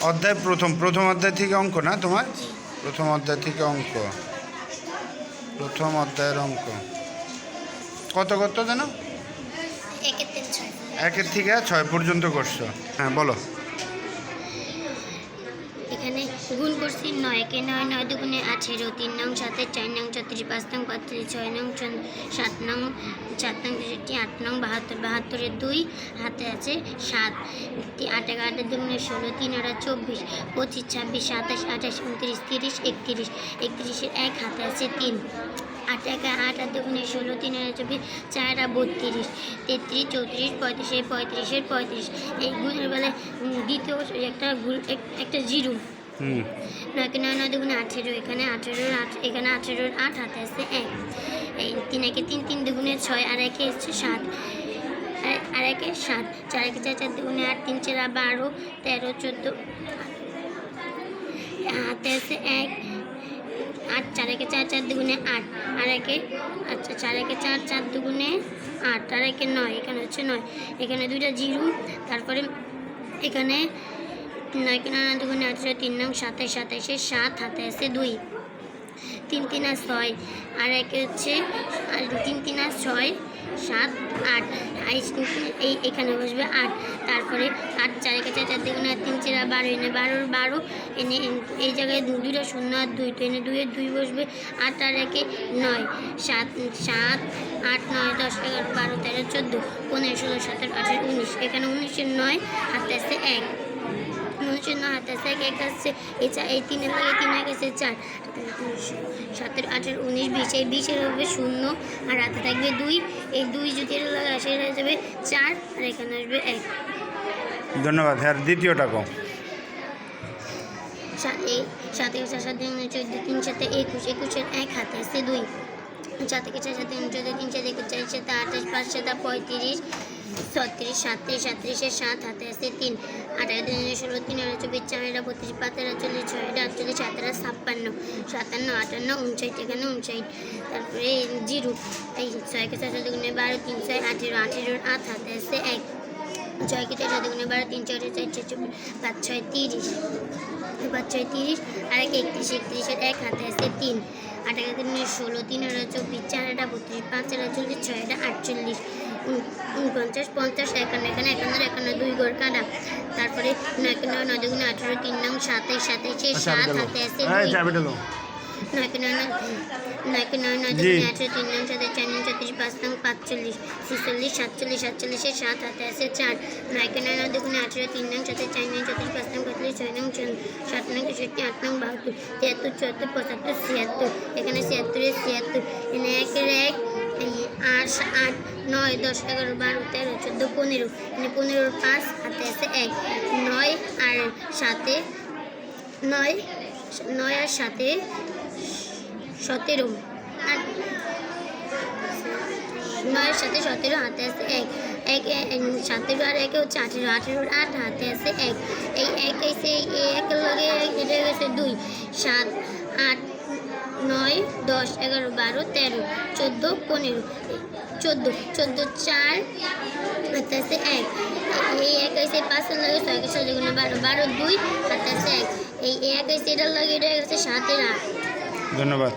অধ্যায় প্রথম প্রথম অধ্যায় থেকে অঙ্ক না তোমার? প্রথম অধ্যায় থেকে অঙ্ক। প্রথম অধ্যায়ের অঙ্ক। কত কত ছয়। একের থেকে ছয় পর্যন্ত করছ। হ্যাঁ বলো। এখানে গুণ করছি নয় কে নয় নয় দুগুণে আঠেরো, তিন নং সাতের চার নং ছত্রিশ, পাঁচ নং পঁয়ত্রিশ, ছয় নং সাত নং সাত নং তেষট্টি, আট নং বাহাত্তর, বাহাত্তরের দুই হাতে আছে সাত আট আটের দুগুণে ষোলো, তিন আটা চব্বিশ, পঁচিশ, ছাব্বিশ, সাতাশ, আঠাশ, উনত্রিশ, তিরিশ, একত্রিশ একত্রিশের এক হাতে আছে তিন, আট একা আট আর দুগুণে ষোলো, তিন আটা চব্বিশ, চার আটা বত্রিশ, তেত্রিশ, চৌত্রিশ পঁয়ত্রিশের পঁয়ত্রিশের পঁয়ত্রিশ, এই গুণের বেলায় দ্বিতীয় একটা একটা জিরো। নয়কে নয় নয় দুগুণে আঠেরো, এখানে আঠেরোর আট এখানে আঠেরোর আট, হাতে আছে এক। তিন একে তিন তিন দুগুণে ছয়, আর একে হচ্ছে সাত। আর একে সাত, চার একে চার চার দুগুণে আট, তিন চার বারো, তেরো, চোদ্দ, হাতে আছে এক। আট, চার একে চার চার দুগুণে আট। আর একে আচ্ছা চার একে চার চার দুগুণে আট। আর একে নয়, এখানে হচ্ছে নয়। এখানে দুইটা জিরো, তারপরে এখানে নয় কিনা নয় দুগুণে আঠেরো তিন নং, সাতাশ, সাতাশে, সাত হাতে আছে দুই। তিন তিন, আর ছয়। আর একে হচ্ছে তিন তিন, আর ছয়, সাত, আট। এই এখানে বসবে আট। তারপরে আট চার একে চার চার দুগুণে তিন চেরা বারো, এনে বারোর বারো, এনে এই জায়গায় দু- দুইটা শূন্য, আর দুই, তো এনে দুইয়ের দুই বসবে। আট আর একে নয়, সাত সাত, আট, নয়, দশ, এগারো, বারো, তেরো, চোদ্দ, পনেরো, ষোলো, সতেরো, আঠেরো, উনিশ। এখানে উনিশের নয় হাতে আছে এক। উনিশের নয় হাতে আছে এক এক আছে এই চার তিন এক আছে চার। সতেরো আঠেরো উনিশ বিশ এই বিশের হবে শূন্য আর হাতে থাকবে দুই। এই দুই যদি লাগে আসে হয়ে যাবে চার আর এখানে আসবে এক। ধন্যবাদ হ্যাঁ দ্বিতীয়টা কম এই চার উনিশ চোদ্দ তিন সাথে একুশ একুশের এক হাতে আছে দুই। সাত থেকে চার সাথে চোদ্দ তিন সাথে একুশ চার সাথে আঠাশ পাঁচ সাথে পঁয়ত্রিশ ছত্রিশ সাতত্রিশ সাতত্রিশের সাত হাতে আছে তিন, আঠারো তিন ষোলো, তিন, আঠারো, চব্বিশ, চার, আঠারো বত্রিশ পাঁচ আটচল্লিশ ছয় আঠারো আটচল্লিশ সাত আঠারো ছাপ্পান্ন, সাতান্ন, আটান্ন, উনষাট এখানে উনষাট, তারপরে জিরো, এই ছয়কে চার সাথে গুণে বারো, তিন ছয় আঠেরো আঠেরোর আট হাতে আছে এক, ছয় কে চার গুণে বারো, তিন ছয় চার চব্বিশ, পাঁচ, ছয়, তিরিশ, পাঁচ, ছয়, তিরিশ, আর এক একত্রিশ, একত্রিশের এক হাতে আছে তিন আট একে তিন ষোলো, তিন আটা চব্বিশ, চার আটা বত্রিশ পাঁচ আটা চল্লিশ, ছয় আটা আটচল্লিশ উনপঞ্চাশ পঞ্চাশ একান্ন এখানে একান্ন একান্ন দুই গড় কাটা। তারপরে নয় একে নয় দুগুণে আঠেরো তিন নং সাতাইশ সাতাইশে সাত হাতে আছে নয় নয় নয় নয় জি। দুগুণে আঠেরো তিন নং চার নং ছত্রিশ পাঁচ নং পাঁচচল্লিশ ছিচল্লিশ সাতচল্লিশ সাতচল্লিশে সাত হাতে আছে চার। নয়কে নয় নয় দুগুণে আঠেরো তিন নং চার নং ছত্রিশ পাঁচ নং ছয় নং সাত নং তেষট্টি আট নং বাহাত্তর তিয়াত্তর চুয়াত্তর পঁচাত্তর ছিয়াত্তর এখানে ছিয়াত্তরে ছিয়াত্তর এক এই আট নয় দশ এগারো বারো তেরো চোদ্দ পনেরো এখানে পনেরোর পাঁচ হাতে আছে এক নয় আর সাতে নয় নয় আর সাথে সতেরো আর নয়ের সাথে সতেরো হাতে আছে এক এক সতেরো আর একে হচ্ছে আঠেরো আঠেরোর আট হাতে আছে এক এই এক এসে এই একের লগে এটা গেছে দুই, সাত, আট নয় দশ এগারো বারো তেরো চোদ্দ পনেরো চোদ্দ চোদ্দ চার হাতে আছে এক এই এক এসে পাঁচের লাগে ছয় ছয় দুগুণ বারো বারো দুই হাতে আছে এক এই এক এসে এটার লাগে এটা গেছে সাতের আট। ধন্যবাদ।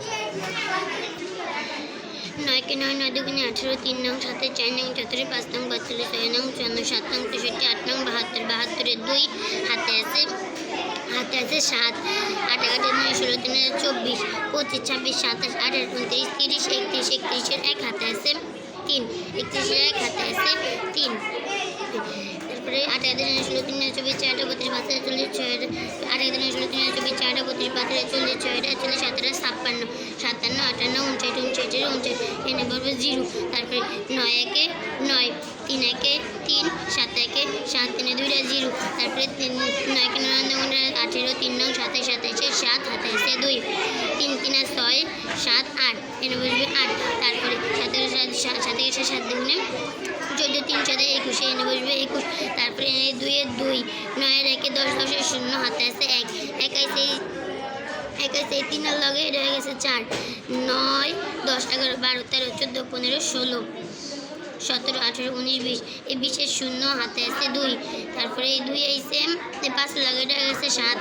নয়কে নয় নয় দুগুণে আঠেরো তিন নং সাতে চার নং চতুরে পাঁচ নং বাচ্চালে ছয় নং চুয়ান্ন সাত নং তেষট্টি আট নং বাহাত্তর বাহাত্তরের দুই হাতে আছে হাতে আছে, সাত, আট এগারো নয়, ষোলো, তিন চব্বিশ, পঁচিশ, ছাব্বিশ, সাতাশ, আঠাশ, উনত্রিশ, তিরিশ, একত্রিশ, একত্রিশের এক হাতে আছে, তিন, একত্রিশের এক হাতে আছে, তিন। তারপরে আট এগারো নয় ষোলো তিন চব্বিশ আটা বত্রিশ পাঁচ চল্লিশ ছয় আট এগারো নয় ষোলো তিন চব্বিশ আটা বত্রিশ পাঁচ চল্লিশ ছয় চল্লিশ সাতারা ছাপ্পান্ন সাতান্ন আটান্ন উনষাট উনষাটের উনষাট। এনে বলব জিরো তারপরে নয় একে নয়, তিন একে তিন, সাত একে সাত, তিনে দুইটা জিরো তারপরে তিন, নয় কে নয় নয় নয়, আঠেরো, তিন নং সাতাশ, সাতাশে সাত হাতাশে দুই। তিন তিন ছয় সাত আট। এনে বসবে আট। তারপরে সাতেরো, সাত সাত সাতে এসে সাত দুগুণে চোদ্দ, তিন সাথে একুশে। এনে বসবে একুশ। তারপরে এনে দুইয়ের দুই। নয়ের একে দশ দশের শূন্য। হাতে আছে এক। এক আছে একাশে তিনের লগে। এটা হয়ে গেছে চার। নয়, দশ, এগারো, বারো, তেরো, চোদ্দ, পনেরো, ষোলো। সতেরো, আঠেরো, উনিশ, বিশ। এই বিশের শূন্য। হাতে আছে দুই। তারপরে এই দুই এই পাঁচ লাগাটা গেছে সাত।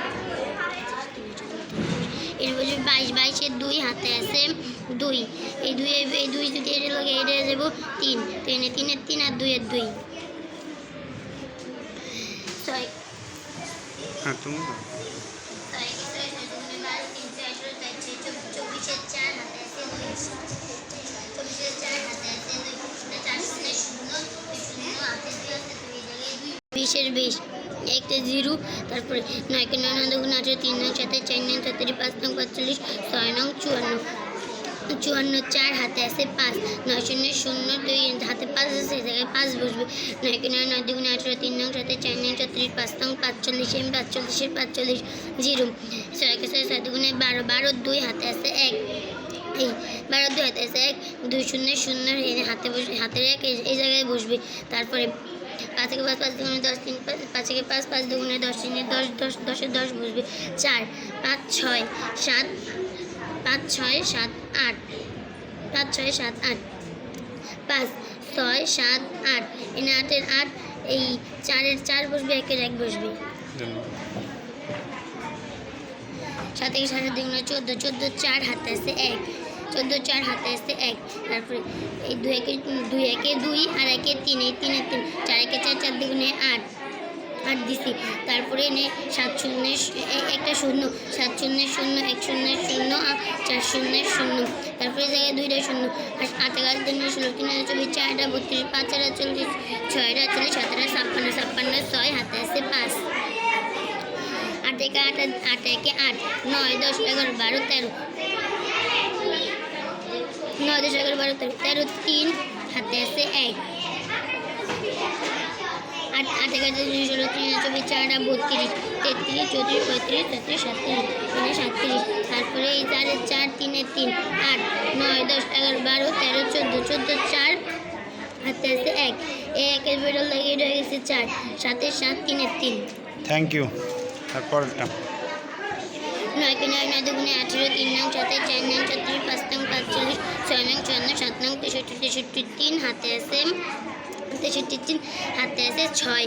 বাইশ বাইশের দুই হাতে আছে দুই। এই দুই এই দুই যদি এটা লাগে এটা দেবো তিন। তিনে তিনের তিন আর দুইয়ের দুই। ছয়। হ্যাঁ তুমি বিশের বিশ। একটা জিরো, তারপরে নয় নয় দুগুণ আঠেরো, তিন নয় সাথে চার নয় তেত্রিশ, পাঁচ নং পাঁচচল্লিশ ছয় নং চুয়ান্ন চুয়ান্ন চার, হাতে আছে পাঁচ, নয় শূন্য শূন্য দুই, হাতে পাঁচ আছে জায়গায় পাঁচ বসবে, নয়কে নয় নয় দুগুণ আঠেরো, তিন নং সাথে চার নয় চৌত্রিশ পাঁচ নং পাঁচচল্লিশ, এম পাঁচচল্লিশের পাঁচচল্লিশ, জিরো, ছয়কে ছয় ছয় দুগুণে বারো বারো দুই, হাতে আছে এক, এই বারো দুই, হাতে আছে এক, দুই শূন্য শূন্য হাতে বসবে হাতের এক এই জায়গায় বসবে, তারপরে পাঁচ থেকে পাঁচ পাঁচ দুগুণে দশ তিন পাঁচ থেকে পাঁচ পাঁচ দুগুণে দশ তিনে দশ দশ দশে দশ বসবে চার পাঁচ ছয় সাত পাঁচ ছয় সাত আট পাঁচ ছয় সাত আট পাঁচ ছয় সাত আট এনে আটের আট এই চারের চার বসবে একের এক বসবে। সাত থেকে সাত দুগুণে চোদ্দ চোদ্দ চার হাতে আছে এক। চোদ্দ চার, হাতে আছে এক, তারপরে এই দুই একে দুই একে দুই, আর একে তিন, এই তিনে তিন, চার একে চার চার দুগুণে আট আট দিছি। তারপরে এনে সাত শূন্য একটা শূন্য, সাত শূন্য শূন্য, এক শূন্য শূন্য চার শূন্য শূন্য, তারপরে জায়গায় দুইটা শূন্য, আর আট এগারো তিন ষোলো, তিন হাজার চব্বিশ চারটা বত্রিশ, পাঁচ হাজার চল্লিশ ছয়টা চল্লিশ সাতটা ছাপ্পান্ন ছাপ্পান্ন, ছয়, হাতে আছে পাঁচ। আট একে আট আট একে আট, নয়, দশ, এগারো, বারো, তেরো নয় দশ এগারো বারো তেরো তেরো তিন হাতে আছে এক আট আট এগারো দুই ষোলো তিন চব্বিশ চারটা বত্রিশ তেত্রিশ চৌত্রিশ পঁয়ত্রিশ তেত্রিশ সাতত্রিশ তিনে সাতত্রিশ তারপরে এই চারের চার তিনে তিন আট নয় দশ এগারো বারো তেরো চোদ্দ চোদ্দ চার হাতে আছে এক এই একের বেরোল লাগিয়ে রয়ে গেছে চার সাতের সাত তিনের তিন থ্যাংক ইউ তারপরটা নয় নয় নয়, দুগুণে আঠেরো, তিন নং সাথে চার নং ছত্রিশ পাঁচ নং পাঁচচল্লিশ ছয় নং চুয়ান্ন সাত, নং, তেষট্টি তেষট্টি, তিন, হাতে আছে, তেষট্টি, তিন, হাতে আছে, ছয়।